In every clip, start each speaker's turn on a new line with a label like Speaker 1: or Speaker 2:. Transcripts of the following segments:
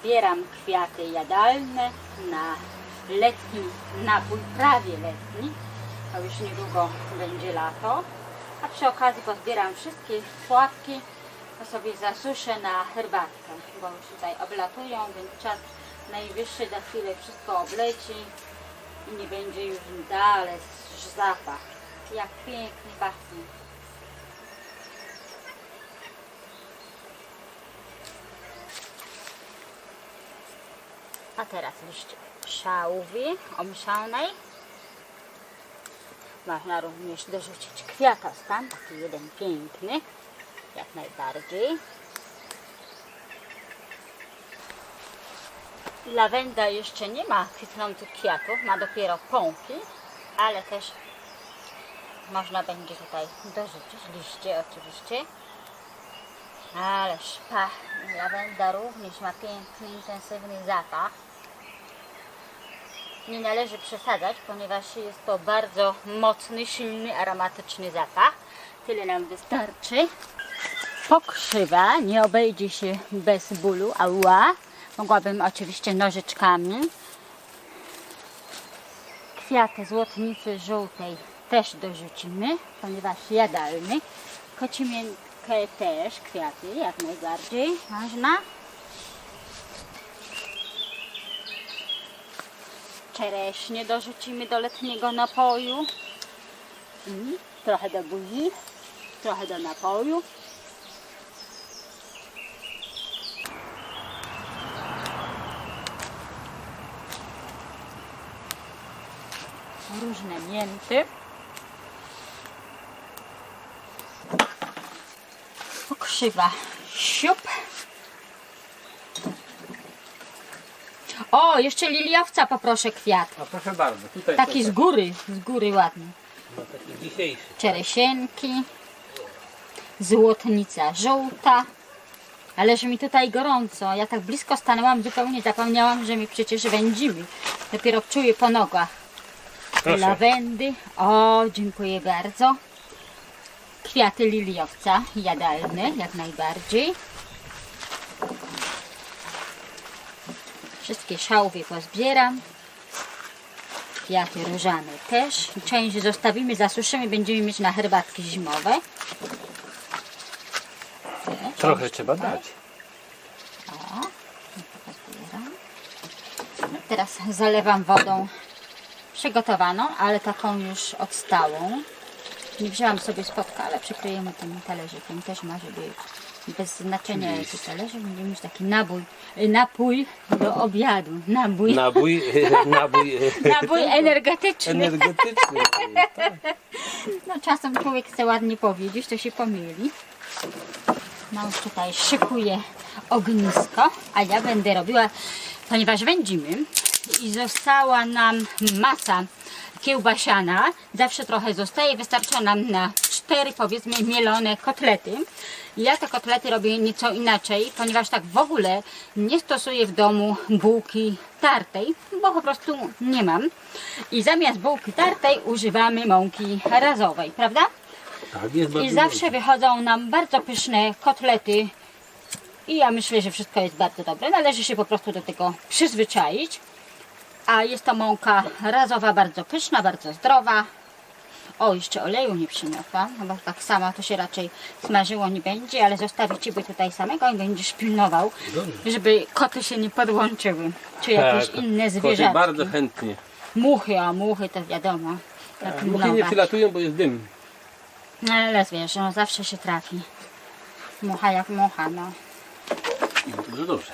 Speaker 1: zbieram kwiaty jadalne na letni napój, prawie letni. To już niedługo będzie lato. A przy okazji pozbieram wszystkie płatki, to sobie zasuszę na herbatkę, bo już tutaj oblatują, więc czas najwyższy za chwilę wszystko obleci i nie będzie już dalej zapach. Jak pięknie pachnie. A teraz liście szałwi omszanej. Można również dorzucić kwiatostan, taki jeden piękny, jak najbardziej. Lawenda jeszcze nie ma kwitnących kwiatów, ma dopiero pąki, ale też można będzie tutaj dorzucić liście oczywiście. Ależ pachnie. Lawenda również ma piękny, intensywny zapach. Nie należy przesadzać, ponieważ jest to bardzo mocny, silny, aromatyczny zapach. Tyle nam wystarczy. Pokrzywa nie obejdzie się bez bólu, ała. Mogłabym oczywiście nożyczkami. Kwiaty złotnicy żółtej też dorzucimy, ponieważ jadalny. Kocimiętkę też, kwiaty jak najbardziej można. Czereśnie dorzucimy do letniego napoju. I trochę do buzi, trochę do napoju. Różne mięty. Pokrzywa siup. O, jeszcze liliowca poproszę kwiat.
Speaker 2: A proszę bardzo, tutaj
Speaker 1: Taki z góry, z góry ładny.
Speaker 2: no, taki dzisiejszy.
Speaker 1: Czeresienki, złotnica żółta. Ale że mi tutaj gorąco, ja tak blisko stanęłam, zupełnie zapomniałam, że mi przecież wędzimy. Dopiero czuję po nogach.
Speaker 2: Proszę.
Speaker 1: Lawendy, o dziękuję bardzo. Kwiaty liliowca, jadalne jak najbardziej. Wszystkie szałwy pozbieram. Kwiaty różane też. Część zostawimy, zasuszymy, będziemy mieć na herbatki zimowe. Te,
Speaker 2: Trochę trzeba
Speaker 1: tutaj.
Speaker 2: dać.
Speaker 1: O, pozbieram. No, Teraz zalewam wodą przygotowaną, ale taką już odstałą. Nie wzięłam sobie spotka, ale przykryjemy tym talerzykiem. Też może być bez znaczenia jaki talerzyk. Będziemy mieć taki nabój, y, napój do obiadu. Nabój,
Speaker 2: Nabój, nabój
Speaker 1: nabój energetyczny.
Speaker 2: energetyczny. Tak.
Speaker 1: No czasem człowiek chce ładnie powiedzieć, to się pomyli. Mąż tutaj szykuje ognisko, a ja będę robiła, ponieważ wędzimy i została nam masa kiełbasiana, zawsze trochę zostaje, wystarcza nam na cztery powiedzmy mielone kotlety. Ja te kotlety robię nieco inaczej, ponieważ tak w ogóle nie stosuję w domu bułki tartej, bo po prostu nie mam. I zamiast bułki tartej używamy mąki razowej, prawda?
Speaker 2: Tak, jest
Speaker 1: I zawsze wychodzą nam bardzo pyszne kotlety. I ja myślę, że wszystko jest bardzo dobre. Należy się po prostu do tego przyzwyczaić. A jest to mąka razowa, bardzo pyszna, bardzo zdrowa. O, jeszcze oleju nie przyniosłam, no bo tak samo to się raczej smażyło nie będzie, ale zostawię Ciebie tutaj samego i będziesz pilnował,
Speaker 2: Dobrze.
Speaker 1: żeby koty się nie podłączyły, czy jakieś
Speaker 2: Tak,
Speaker 1: inne zwierzęta.
Speaker 2: bardzo chętnie.
Speaker 1: Muchy, a muchy to wiadomo. Tak
Speaker 2: Muchy nie przylatują, bo jest dym.
Speaker 1: Ale wiesz, no zawsze się trafi. Mucha jak mucha, no.
Speaker 2: No to dobrze.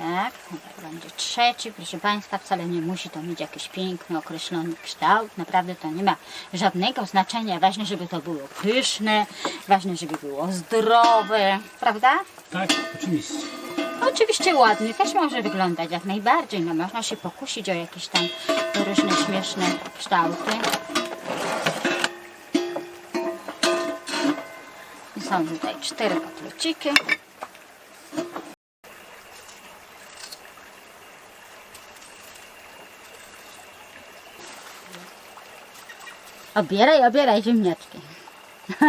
Speaker 1: Tak, to będzie trzeci. Proszę Państwa, wcale nie musi to mieć jakiś piękny, określony kształt. Naprawdę to nie ma żadnego znaczenia. Ważne, żeby to było pyszne, ważne, żeby było zdrowe, prawda?
Speaker 2: Tak, oczywiście.
Speaker 1: Oczywiście ładny też może wyglądać jak najbardziej. No można się pokusić o jakieś tam różne śmieszne kształty. Są tutaj cztery kotleciki. Obieraj, obieraj ziemniaczki.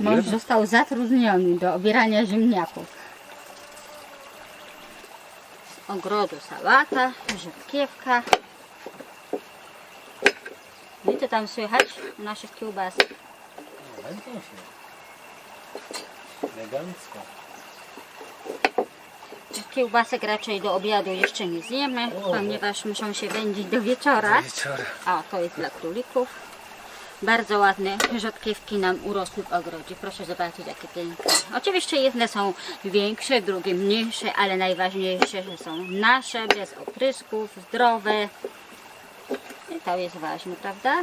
Speaker 1: Mąż został zatrudniony do obierania ziemniaków. Z ogrodu sałata, rzodkiewka. No I to tam słychać u naszych
Speaker 2: się. Elegancko.
Speaker 1: Kiełbasek raczej do obiadu jeszcze nie zjemy, ponieważ muszą się wędzić do wieczora. O, to jest dla królików. Bardzo ładne rzodkiewki nam urosły w ogrodzie. Proszę zobaczyć, jakie piękne. Oczywiście jedne są większe, drugie mniejsze, ale najważniejsze, że są nasze, bez oprysków, zdrowe. I to jest ważne, prawda?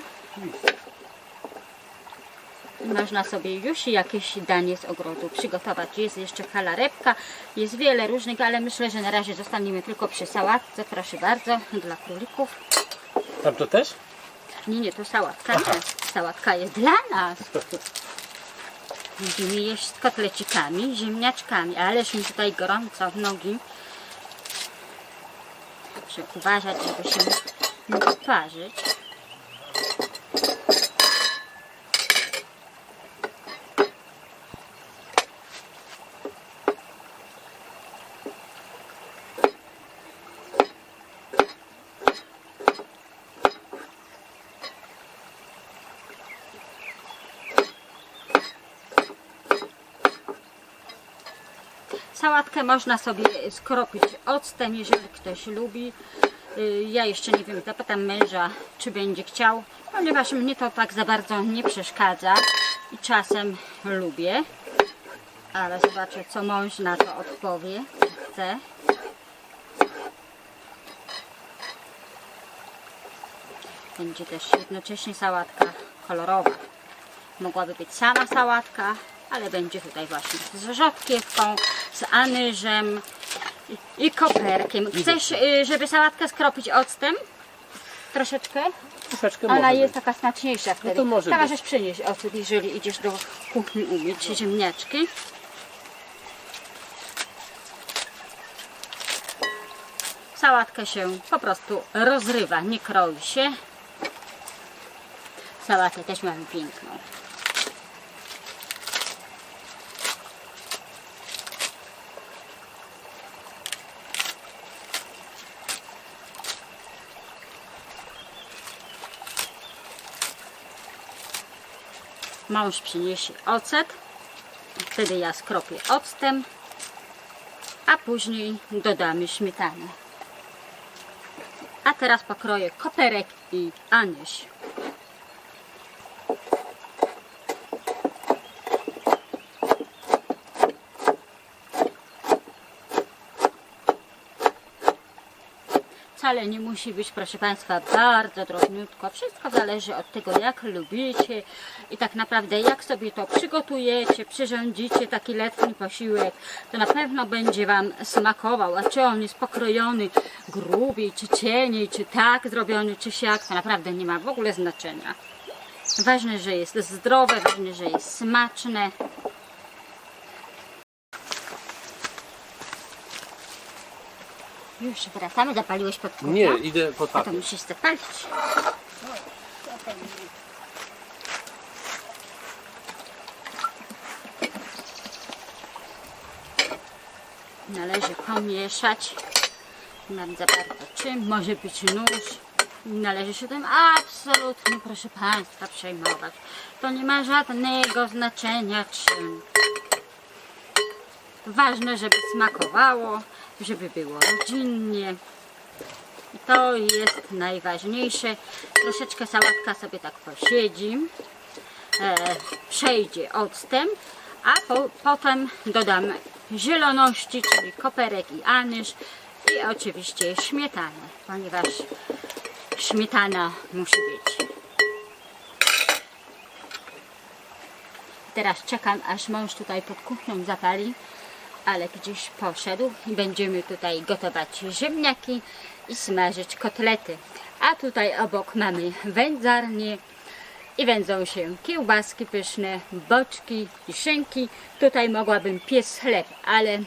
Speaker 1: Można sobie już jakieś danie z ogrodu przygotować. Jest jeszcze kalarepka, jest wiele różnych, ale myślę, że na razie zostaniemy tylko przy sałatce. Proszę bardzo, dla królików.
Speaker 2: Tam to też?
Speaker 1: Nie, nie, to sałatka nie. Sałatka jest dla nas. Będziemy jeść z kotlecikami, ziemniaczkami, ależ mi tutaj gorąco w nogi. Muszę uważać, żeby się nie poparzyć. Sałatkę można sobie skropić octem, jeżeli ktoś lubi. Y, Ja jeszcze nie wiem, zapytam męża, czy będzie chciał, ponieważ mnie to tak za bardzo nie przeszkadza i czasem lubię. Ale zobaczę, co mąż na to odpowie, czy chce. Będzie też jednocześnie sałatka kolorowa. Mogłaby być sama sałatka, ale będzie tutaj właśnie z rzodkiewką, z anyżem i, koperkiem. Chcesz, y, żeby sałatkę skropić octem? Troszeczkę?
Speaker 2: Troszeczkę
Speaker 1: Ona
Speaker 2: może
Speaker 1: jest
Speaker 2: być.
Speaker 1: taka smaczniejsza wtedy.
Speaker 2: to może
Speaker 1: Taka
Speaker 2: być.
Speaker 1: możesz przynieść ocet, jeżeli idziesz do kuchni umyć ziemniaczki. Sałatkę się po prostu rozrywa, nie kroi się. Sałatę też mamy piękną. Mąż przyniesie ocet, wtedy ja skropię octem, a później dodamy śmietanę. A teraz pokroję koperek i anyś. Wcale nie musi być, proszę Państwa, bardzo drobniutko. Wszystko zależy od tego, jak lubicie i tak naprawdę jak sobie to przygotujecie, przyrządzicie taki letni posiłek, to na pewno będzie Wam smakował. A czy on jest pokrojony grubiej, czy cieniej, czy tak zrobiony, czy siak, to naprawdę nie ma w ogóle znaczenia. Ważne, że jest zdrowe, ważne, że jest smaczne. Już wracamy, zapaliłeś pod?
Speaker 2: Nie, idę pod
Speaker 1: A to
Speaker 2: papier.
Speaker 1: musisz zapalić. Należy pomieszać. Mam za bardzo czym. Może być nóż. Należy się tym absolutnie, proszę Państwa, przejmować. To nie ma żadnego znaczenia czym. Ważne, żeby smakowało, żeby było rodzinnie. To jest najważniejsze. Troszeczkę sałatka sobie tak posiedzi, e, przejdzie octem, a po, potem dodam zieloności, czyli koperek i anyż i oczywiście śmietanę, ponieważ śmietana musi być. Teraz czekam, aż mąż tutaj pod kuchnią zapali, ale gdzieś poszedł i będziemy tutaj gotować ziemniaki i smażyć kotlety. A tutaj obok mamy wędzarnię i wędzą się kiełbaski pyszne, boczki i szynki. Tutaj mogłabym piec chleb, ale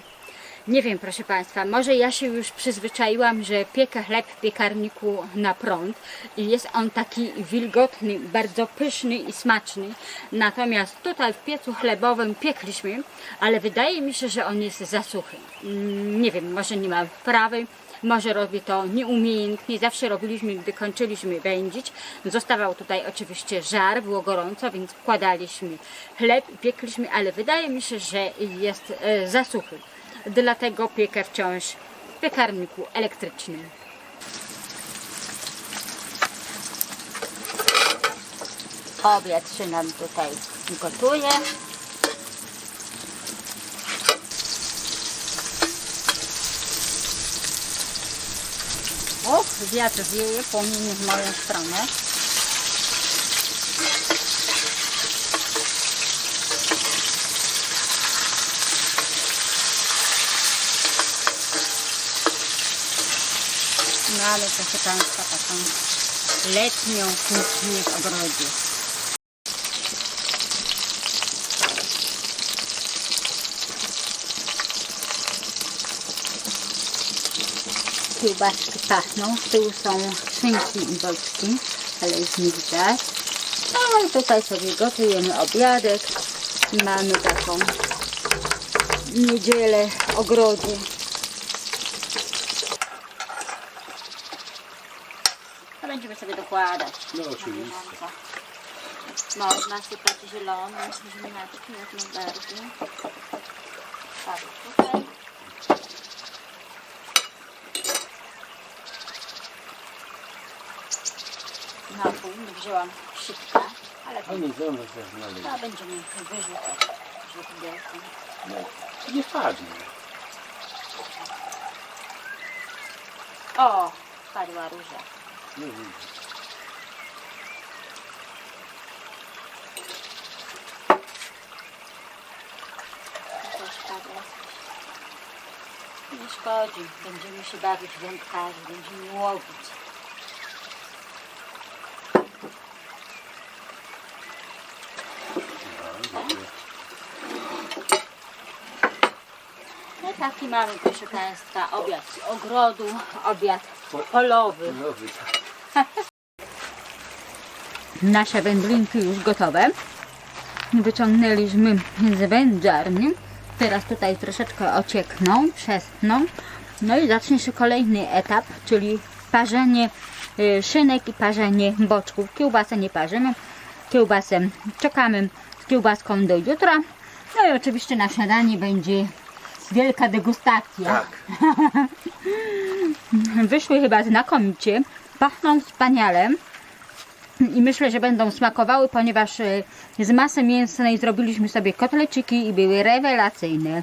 Speaker 1: Nie wiem, proszę Państwa, może ja się już przyzwyczaiłam, że piekę chleb w piekarniku na prąd i jest on taki wilgotny, bardzo pyszny i smaczny. Natomiast tutaj w piecu chlebowym piekliśmy, ale wydaje mi się, że on jest za suchy. Mm, Nie wiem, może nie mam wprawy, może robię to nieumiejętnie. Zawsze robiliśmy, gdy kończyliśmy wędzić. Zostawał tutaj oczywiście żar, było gorąco, więc wkładaliśmy chleb i piekliśmy, ale wydaje mi się, że jest e, za suchy. Dlatego piekę wciąż w piekarniku elektrycznym. Obiad się nam tutaj gotuje. Och, wiatr wieje, płomienie w moją stronę. Mamy, proszę Państwa, taką letnią kuchnię w ogrodzie. Kiełbaski pachną, z tyłu są szynki i boczki, ale już nie widać. No i tutaj sobie gotujemy obiadek i mamy taką niedzielę w ogrodzie. To będziemy sobie dokładać.
Speaker 2: No oczywiście.
Speaker 1: Można sypać zielone ziemniaczki najbardziej. Tak, tutaj. Na pół nie wzięłam sitka, ale to,
Speaker 2: A nie zdążę też znaleźć.
Speaker 1: to będziemy wyrzucać żółtbielką.
Speaker 2: No, nie padnie.
Speaker 1: O, padła róża.
Speaker 2: Nie widzę.
Speaker 1: Też padła. Nie szkodzi, będziemy się bawić wędkarzy, będziemy łowić. No taki mamy, proszę Państwa, obiad z ogrodu, obiad polowy.
Speaker 2: Wy-
Speaker 1: Nasze wędlinki już gotowe. Wyciągnęliśmy z wędzarni. Teraz tutaj troszeczkę ociekną, przestną. No i zacznie się kolejny etap, czyli parzenie y, szynek i parzenie boczków. Kiełbasę nie parzymy. Kiełbasę czekamy z kiełbaską do jutra. No i oczywiście na śniadanie będzie wielka degustacja.
Speaker 2: Tak.
Speaker 1: Wyszły chyba znakomicie. Pachną wspaniale. I myślę, że będą smakowały, ponieważ e, z masy mięsnej zrobiliśmy sobie kotleciki i były rewelacyjne.